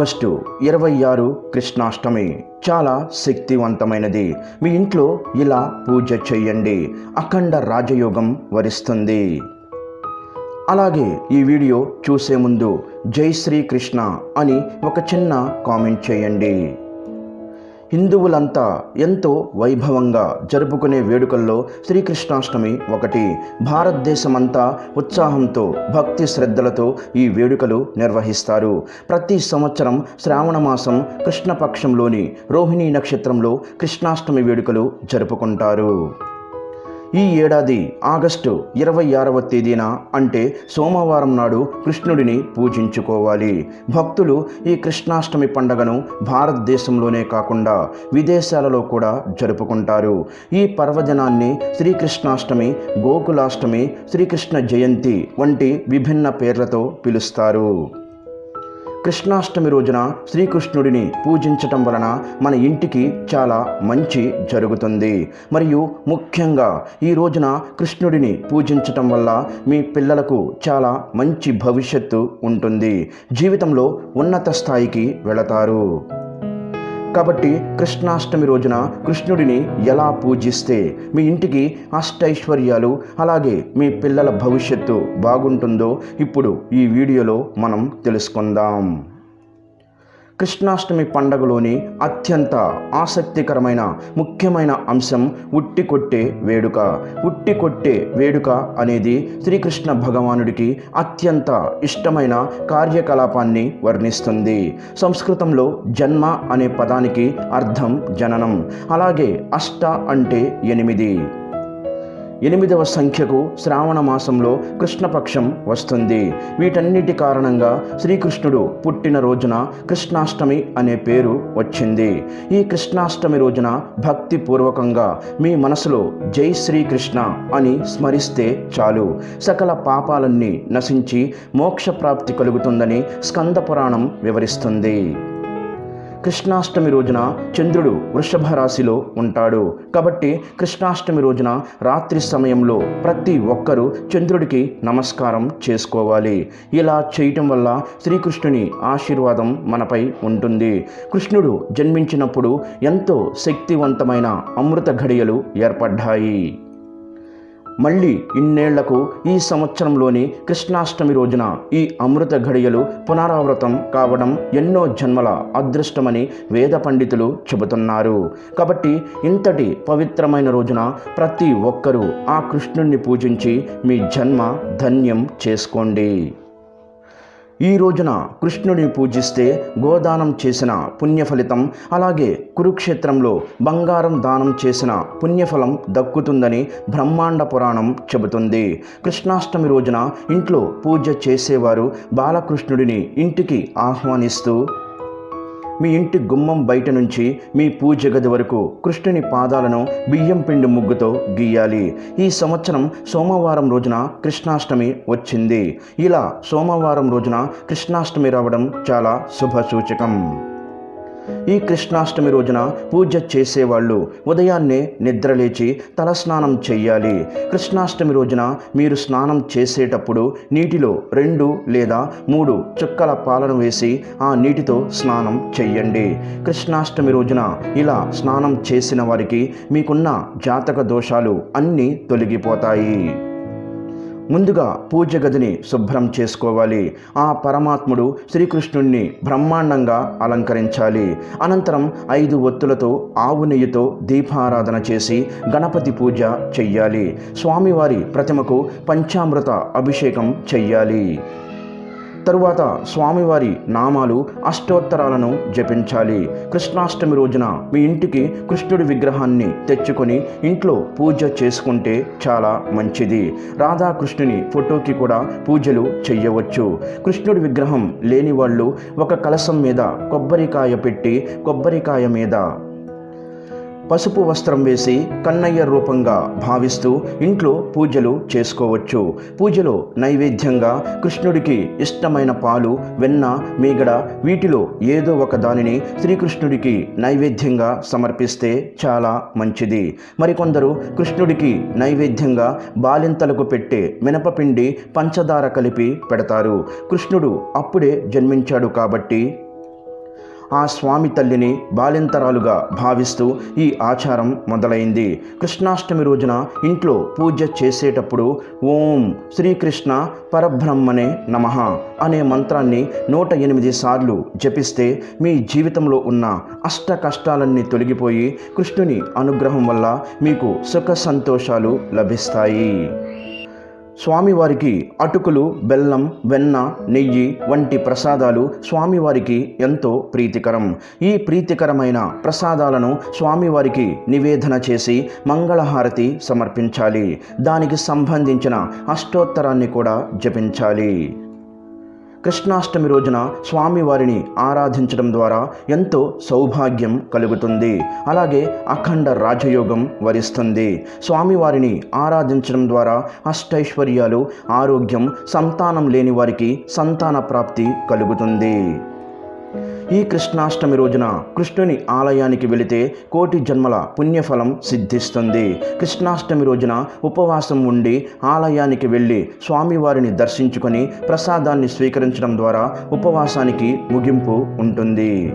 August ఇరవై ఆరు కృష్ణాష్టమి. చాలా శక్తివంతమైనది. మీ ఇంట్లో ఇలా పూజ చేయండి. అఖండ రాజయోగం వరిస్తుంది. అలాగే ఈ వీడియో చూసే ముందు జై శ్రీకృష్ణ అని ఒక చిన్న కామెంట్ చేయండి. హిందువులంతా ఎంతో వైభవంగా జరుపుకునే వేడుకల్లో శ్రీకృష్ణాష్టమి ఒకటి. భారతదేశమంతా ఉత్సాహంతో భక్తి శ్రద్ధలతో ఈ వేడుకలు నిర్వహిస్తారు. ప్రతి సంవత్సరం శ్రావణ మాసం కృష్ణపక్షంలోని రోహిణీ నక్షత్రంలో కృష్ణాష్టమి వేడుకలు జరుపుకుంటారు. ఈ ఏడాది ఆగస్టు ఇరవై ఆరవ తేదీన అంటే సోమవారం నాడు కృష్ణుడిని పూజించుకోవాలి. భక్తులు ఈ కృష్ణాష్టమి పండగను భారతదేశంలోనే కాకుండా విదేశాలలో కూడా జరుపుకుంటారు. ఈ పర్వదినాన్ని శ్రీకృష్ణాష్టమి గోకులాష్టమి శ్రీకృష్ణ జయంతి వంటి విభిన్న పేర్లతో పిలుస్తారు. కృష్ణాష్టమి రోజున శ్రీకృష్ణుడిని పూజించటం వలన మన ఇంటికి చాలా మంచి జరుగుతుంది. మరియు ముఖ్యంగా ఈ రోజున కృష్ణుడిని పూజించటం వల్ల మీ పిల్లలకు చాలా మంచి భవిష్యత్తు ఉంటుంది. జీవితంలో ఉన్నత స్థాయికి వెళతారు. కాబట్టి కృష్ణాష్టమి రోజున కృష్ణుడిని ఎలా పూజిస్తే మీ ఇంటికి అష్టైశ్వర్యాలు అలాగే మీ పిల్లల భవిష్యత్తు బాగుంటుందో ఇప్పుడు ఈ వీడియోలో మనం తెలుసుకుందాం. కృష్ణాష్టమి పండగలోని అత్యంత ఆసక్తికరమైన ముఖ్యమైన అంశం ఉట్టి కొట్టే వేడుక. ఉట్టి కొట్టే వేడుక అనేది శ్రీకృష్ణ భగవానుడికి అత్యంత ఇష్టమైన కార్యకలాపాన్ని వర్ణిస్తుంది. సంస్కృతంలో జన్మ అనే పదానికి అర్థం జననం. అలాగే అష్ట అంటే ఎనిమిది. ఎనిమిదవ సంఖ్యకు శ్రావణ మాసంలో కృష్ణపక్షం వస్తుంది. వీటన్నిటి కారణంగా శ్రీకృష్ణుడు పుట్టిన రోజున కృష్ణాష్టమి అనే పేరు వచ్చింది. ఈ కృష్ణాష్టమి రోజున భక్తిపూర్వకంగా మీ మనసులో జై శ్రీకృష్ణ అని స్మరిస్తే చాలు. సకల పాపాలన్నీ నశించి మోక్షప్రాప్తి కలుగుతుందని స్కంద పురాణం వివరిస్తుంది. కృష్ణాష్టమి రోజున చంద్రుడు వృషభ రాశిలో ఉంటాడు. కాబట్టి కృష్ణాష్టమి రోజున రాత్రి సమయంలో ప్రతి ఒక్కరూ చంద్రుడికి నమస్కారం చేసుకోవాలి. ఇలా చేయటం వల్ల శ్రీకృష్ణుని ఆశీర్వాదం మనపై ఉంటుంది. కృష్ణుడు జన్మించినప్పుడు ఎంతో శక్తివంతమైన అమృత ఘడియలు ఏర్పడ్డాయి. మళ్ళీ ఇన్నేళ్ళకు ఈ సంవత్సరంలోని కృష్ణాష్టమి రోజున ఈ అమృత ఘడియలు పునరావృతం కావడం ఎన్నో జన్మల అదృష్టమని వేద పండితులు చెబుతున్నారు. కాబట్టి ఇంతటి పవిత్రమైన రోజున ప్రతి ఒక్కరూ ఆ కృష్ణుణ్ణి పూజించి మీ జన్మ ధన్యం చేసుకోండి. ఈ రోజున కృష్ణుడిని పూజిస్తే గోదానం చేసిన పుణ్యఫలితం అలాగే కురుక్షేత్రంలో బంగారం దానం చేసిన పుణ్యఫలం దక్కుతుందని బ్రహ్మాండ పురాణం చెబుతుంది. కృష్ణాష్టమి రోజున ఇంట్లో పూజ చేసేవారు బాలకృష్ణుడిని ఇంటికి ఆహ్వానిస్తూ మీ ఇంటి గుమ్మం బయట నుంచి మీ పూజ గది వరకు కృష్ణుని పాదాలను బియ్యం పిండి ముగ్గుతో గీయాలి. ఈ సంవత్సరం సోమవారం రోజున కృష్ణాష్టమి వచ్చింది. ఇలా సోమవారం రోజున కృష్ణాష్టమి రావడం చాలా శుభ సూచకం. ఈ కృష్ణాష్టమి రోజున పూజ చేసేవాళ్ళు ఉదయాన్నే నిద్రలేచి తలస్నానం చెయ్యాలి. కృష్ణాష్టమి రోజున మీరు స్నానం చేసేటప్పుడు నీటిలో రెండు లేదా మూడు చుక్కల పాలను వేసి ఆ నీటితో స్నానం చెయ్యండి. కృష్ణాష్టమి రోజున ఇలా స్నానం చేసిన వారికి మీకున్న జాతక దోషాలు అన్నీ తొలగిపోతాయి. ముందుగా పూజ గదిని శుభ్రం చేసుకోవాలి. ఆ పరమాత్ముడు శ్రీకృష్ణుణ్ణి బ్రహ్మాండంగా అలంకరించాలి. అనంతరం ఐదు ఒత్తులతో ఆవు నెయ్యితో దీపారాధన చేసి గణపతి పూజ చెయ్యాలి. స్వామివారి ప్రతిమకు పంచామృత అభిషేకం చెయ్యాలి. తరువాత స్వామివారి నామాలు అష్టోత్తరాలను జపించాలి. కృష్ణాష్టమి రోజున మీ ఇంటికి కృష్ణుడి విగ్రహాన్ని తెచ్చుకొని ఇంట్లో పూజ చేసుకుంటే చాలా మంచిది. రాధాకృష్ణుని ఫోటోకి కూడా పూజలు చెయ్యవచ్చు. కృష్ణుడి విగ్రహం లేని వాళ్ళు ఒక కలసం మీద కొబ్బరికాయ పెట్టి కొబ్బరికాయ మీద పసుపు వస్త్రం వేసి కన్నయ్య రూపంగా భావిస్తూ ఇంట్లో పూజలు చేసుకోవచ్చు. పూజలో నైవేద్యంగా కృష్ణుడికి ఇష్టమైన పాలు వెన్న మీగడ వీటిలో ఏదో ఒక దానిని శ్రీకృష్ణుడికి నైవేద్యంగా సమర్పిస్తే చాలా మంచిది. మరికొందరు కృష్ణుడికి నైవేద్యంగా బాలింతలకు పెట్టే మినపపిండి పంచదార కలిపి పెడతారు. కృష్ణుడు అప్పుడే జన్మించాడు కాబట్టి ఆ స్వామి తల్లిని బాలింతరాలుగా భావిస్తూ ఈ ఆచారం మొదలైంది. కృష్ణాష్టమి రోజున ఇంట్లో పూజ చేసేటప్పుడు ఓం శ్రీకృష్ణ పరబ్రహ్మనే నమః అనే మంత్రాన్ని నూట ఎనిమిది సార్లు జపిస్తే మీ జీవితంలో ఉన్న అష్ట కష్టాలన్నీ తొలగిపోయి కృష్ణుని అనుగ్రహం వల్ల మీకు సుఖ సంతోషాలు లభిస్తాయి. స్వామివారికి అటుకులు బెల్లం వెన్న నెయ్యి వంటి ప్రసాదాలు స్వామివారికి ఎంతో ప్రీతికరం. ఈ ప్రీతికరమైన ప్రసాదాలను స్వామివారికి నివేదన చేసి మంగళహారతి సమర్పించాలి. దానికి సంబంధించిన అష్టోత్తరాన్ని కూడా జపించాలి. కృష్ణాష్టమి రోజున స్వామివారిని ఆరాధించడం ద్వారా ఎంతో సౌభాగ్యం కలుగుతుంది. అలాగే అఖండ రాజయోగం వరిస్తుంది. స్వామివారిని ఆరాధించడం ద్వారా అష్టైశ్వర్యాలు ఆరోగ్యం సంతానం లేని వారికి సంతాన ప్రాప్తి కలుగుతుంది. ఈ కృష్ణాష్టమి రోజున కృష్ణుని ఆలయానికి వెళితే కోటి జన్మల పుణ్యఫలం సిద్ధిస్తుంది. కృష్ణాష్టమి రోజున ఉపవాసం ఉండి ఆలయానికి వెళ్ళి స్వామివారిని దర్శించుకొని ప్రసాదాన్ని స్వీకరించడం ద్వారా ఉపవాసానికి ముగింపు ఉంటుంది.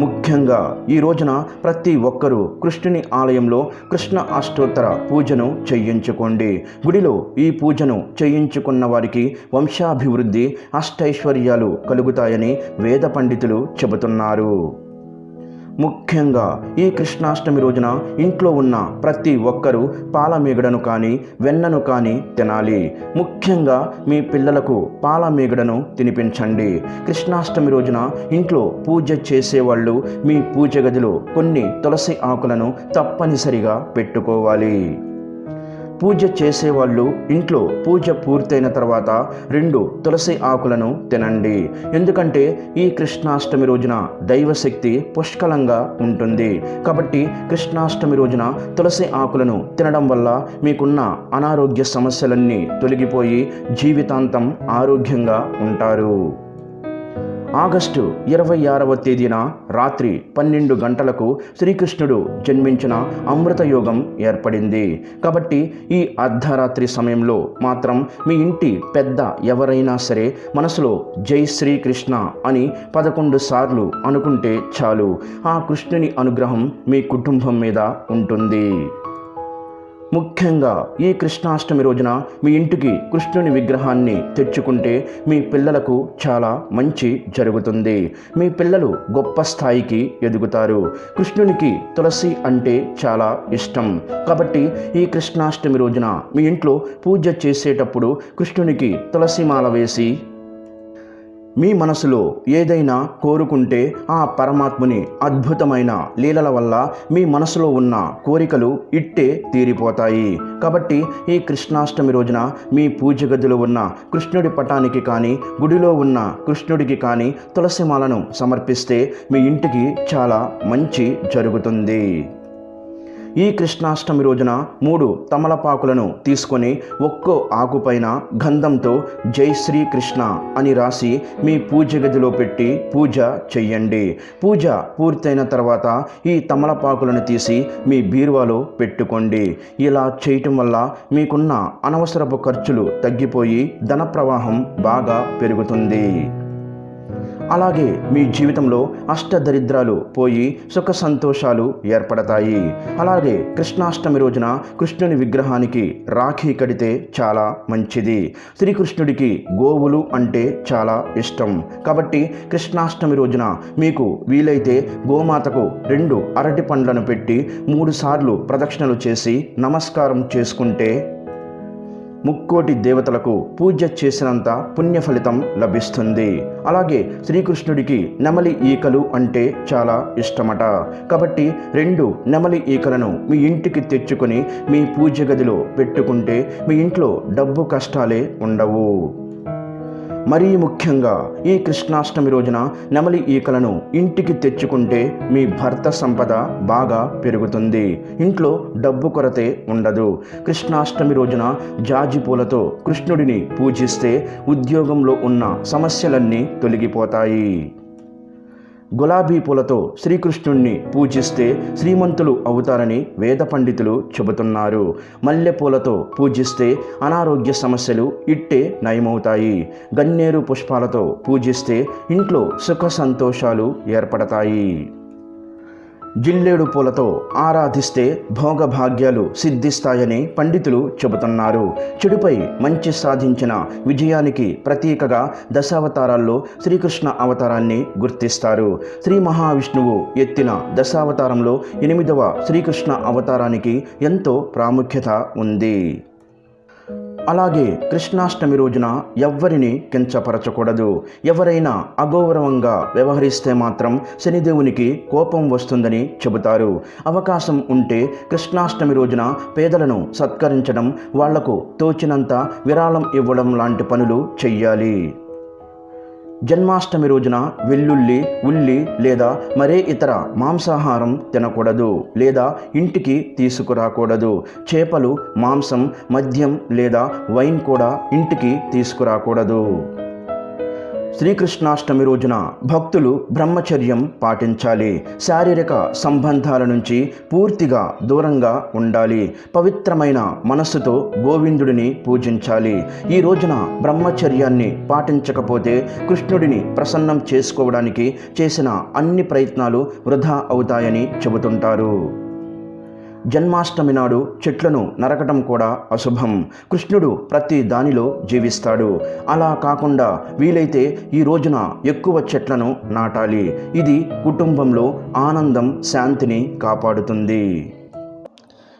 ముఖ్యంగా ఈ రోజున ప్రతి ఒక్కరూ కృష్ణుని ఆలయంలో కృష్ణ అష్టోత్తర పూజను చేయించుకోండి. గుడిలో ఈ పూజను చేయించుకున్న వారికి వంశాభివృద్ధి అష్టైశ్వర్యాలు కలుగుతాయని వేద పండితులు చెబుతున్నారు. ముఖ్యంగా ఈ కృష్ణాష్టమి రోజున ఇంట్లో ఉన్న ప్రతి ఒక్కరూ పాలమీగడను కానీ వెన్నను కానీ తినాలి. ముఖ్యంగా మీ పిల్లలకు పాలమీగడను తినిపించండి. కృష్ణాష్టమి రోజున ఇంట్లో పూజ చేసేవాళ్ళు మీ పూజ గదిలో కొన్ని తులసి ఆకులను తప్పనిసరిగా పెట్టుకోవాలి. పూజ చేసేవాళ్ళు ఇంట్లో పూజ పూర్తయిన తర్వాత రెండు తులసి ఆకులను తినండి. ఎందుకంటే ఈ కృష్ణాష్టమి రోజున దైవశక్తి పుష్కలంగా ఉంటుంది. కాబట్టి కృష్ణాష్టమి రోజున తులసి ఆకులను తినడం వల్ల మీకున్న అనారోగ్య సమస్యలన్నీ తొలగిపోయి జీవితాంతం ఆరోగ్యంగా ఉంటారు. ఆగస్టు ఇరవై ఆరవ తేదీన రాత్రి పన్నెండు గంటలకు శ్రీకృష్ణుడు జన్మించిన అమృతయోగం ఏర్పడింది. కాబట్టి ఈ అర్ధరాత్రి సమయంలో మాత్రం మీ ఇంటి పెద్ద ఎవరైనా సరే మనసులో జై శ్రీకృష్ణ అని పదకొండు సార్లు అనుకుంటే చాలు. ఆ కృష్ణుని అనుగ్రహం మీ కుటుంబం మీద ఉంటుంది. ముఖ్యంగా ఈ కృష్ణాష్టమి రోజున మీ ఇంటికి కృష్ణుని విగ్రహాన్ని తెచ్చుకుంటే మీ పిల్లలకు చాలా మంచి జరుగుతుంది. మీ పిల్లలు గొప్ప స్థాయికి ఎదుగుతారు. కృష్ణునికి తులసి అంటే చాలా ఇష్టం. కాబట్టి ఈ కృష్ణాష్టమి రోజున మీ ఇంట్లో పూజ చేసేటప్పుడు కృష్ణునికి తులసి మాల వేసి మీ మనసులో ఏదైనా కోరుకుంటే ఆ పరమాత్ముని అద్భుతమైన లీలల వల్ల మీ మనసులో ఉన్న కోరికలు ఇట్టే తీరిపోతాయి. కాబట్టి ఈ కృష్ణాష్టమి రోజున మీ పూజ గదిలో ఉన్న కృష్ణుడి పటానికి కానీ గుడిలో ఉన్న కృష్ణుడికి కానీ తులసిమాలను సమర్పిస్తే మీ ఇంటికి చాలా మంచి జరుగుతుంది. ఈ కృష్ణాష్టమి రోజున మూడు తమలపాకులను తీసుకొని ఒక్కో ఆకుపైన గంధంతో జై శ్రీ కృష్ణ అని రాసి మీ పూజ గదిలో పెట్టి పూజ చెయ్యండి. పూజ పూర్తయిన తర్వాత ఈ తమలపాకులను తీసి మీ బీరువాలో పెట్టుకోండి. ఇలా చేయటం వల్ల మీకున్న అనవసరపు ఖర్చులు తగ్గిపోయి ధన ప్రవాహం బాగా పెరుగుతుంది. అలాగే మీ జీవితంలో అష్టదరిద్రాలు పోయి సుఖ సంతోషాలు ఏర్పడతాయి. అలాగే కృష్ణాష్టమి రోజున కృష్ణుని విగ్రహానికి రాఖీ కడితే చాలా మంచిది. శ్రీకృష్ణుడికి గోవులు అంటే చాలా ఇష్టం. కాబట్టి కృష్ణాష్టమి రోజున మీకు వీలైతే గోమాతకు రెండు అరటి పండ్లను పెట్టి మూడు సార్లు ప్రదక్షిణలు చేసి నమస్కారం చేసుకుంటే ముక్కోటి దేవతలకు పూజ చేసినంత పుణ్య ఫలితం లభిస్తుంది. అలాగే శ్రీకృష్ణుడికి నెమలి ఈకలు అంటే చాలా ఇష్టమట. కాబట్టి రెండు నెమలి ఈకలను మీ ఇంటికి తెచ్చుకొని మీ పూజ గదిలో పెట్టుకుంటే మీ ఇంట్లో డబ్బు కష్టాలే ఉండవు. మరీ ముఖ్యంగా ఈ కృష్ణాష్టమి రోజున నెమలి ఈకలను ఇంటికి తెచ్చుకుంటే మీ భర్త సంపద బాగా పెరుగుతుంది. ఇంట్లో డబ్బు కొరతే ఉండదు. కృష్ణాష్టమి రోజున జాజి పూలతో కృష్ణుడిని పూజిస్తే ఉద్యోగంలో ఉన్న సమస్యలన్నీ తొలగిపోతాయి. గులాబీ పూలతో శ్రీకృష్ణుణ్ణి పూజిస్తే శ్రీమంతులు అవుతారని వేద పండితులు చెబుతున్నారు. మల్లె పూలతో పూజిస్తే అనారోగ్య సమస్యలు ఇట్టే నయమవుతాయి. గన్నేరు పుష్పాలతో పూజిస్తే ఇంట్లో సుఖ సంతోషాలు ఏర్పడతాయి. జిల్లేడు పూలతో ఆరాధిస్తే భోగభాగ్యాలు సిద్ధిస్తాయని పండితులు చెబుతున్నారు. చెడుపై మంచి సాధించిన విజయానికి ప్రతీకగా దశావతారాల్లో శ్రీకృష్ణ అవతారాన్ని గుర్తిస్తారు. శ్రీ మహావిష్ణువు ఎత్తిన దశావతారంలో ఎనిమిదవ శ్రీకృష్ణ అవతారానికి ఎంతో ప్రాముఖ్యత ఉంది. అలాగే కృష్ణాష్టమి రోజున ఎవ్వరిని కించపరచకూడదు. ఎవరైనా అగౌరవంగా వ్యవహరిస్తే మాత్రం శనిదేవునికి కోపం వస్తుందని చెబుతారు. అవకాశం ఉంటే కృష్ణాష్టమి రోజున పేదలను సత్కరించడం వాళ్ళకు తోచినంత విరాళం ఇవ్వడం లాంటి పనులు చెయ్యాలి. జన్మాష్టమి రోజున వెల్లుల్లి ఉల్లి లేదా మరే ఇతర మాంసాహారం తినకూడదు లేదా ఇంటికి తీసుకురాకూడదు. చేపలు మాంసం మద్యం లేదా వైన్ కూడా ఇంటికి తీసుకురాకూడదు. శ్రీకృష్ణాష్టమి రోజున భక్తులు బ్రహ్మచర్యం పాటించాలి. శారీరక సంబంధాల నుంచి పూర్తిగా దూరంగా ఉండాలి. పవిత్రమైన మనస్సుతో గోవిందుడిని పూజించాలి. ఈ రోజున బ్రహ్మచర్యాన్ని పాటించకపోతే కృష్ణుడిని ప్రసన్నం చేసుకోవడానికి చేసిన అన్ని ప్రయత్నాలు వృధా అవుతాయని చెబుతుంటారు. జన్మాష్టమి నాడు చెట్లను నరకటం కూడా అశుభం. కృష్ణుడు ప్రతి దానిలో జీవిస్తాడు. అలా కాకుండా వీలైతే ఈ రోజున ఎక్కువ చెట్లను నాటాలి. ఇది కుటుంబంలో ఆనందం శాంతిని కాపాడుతుంది.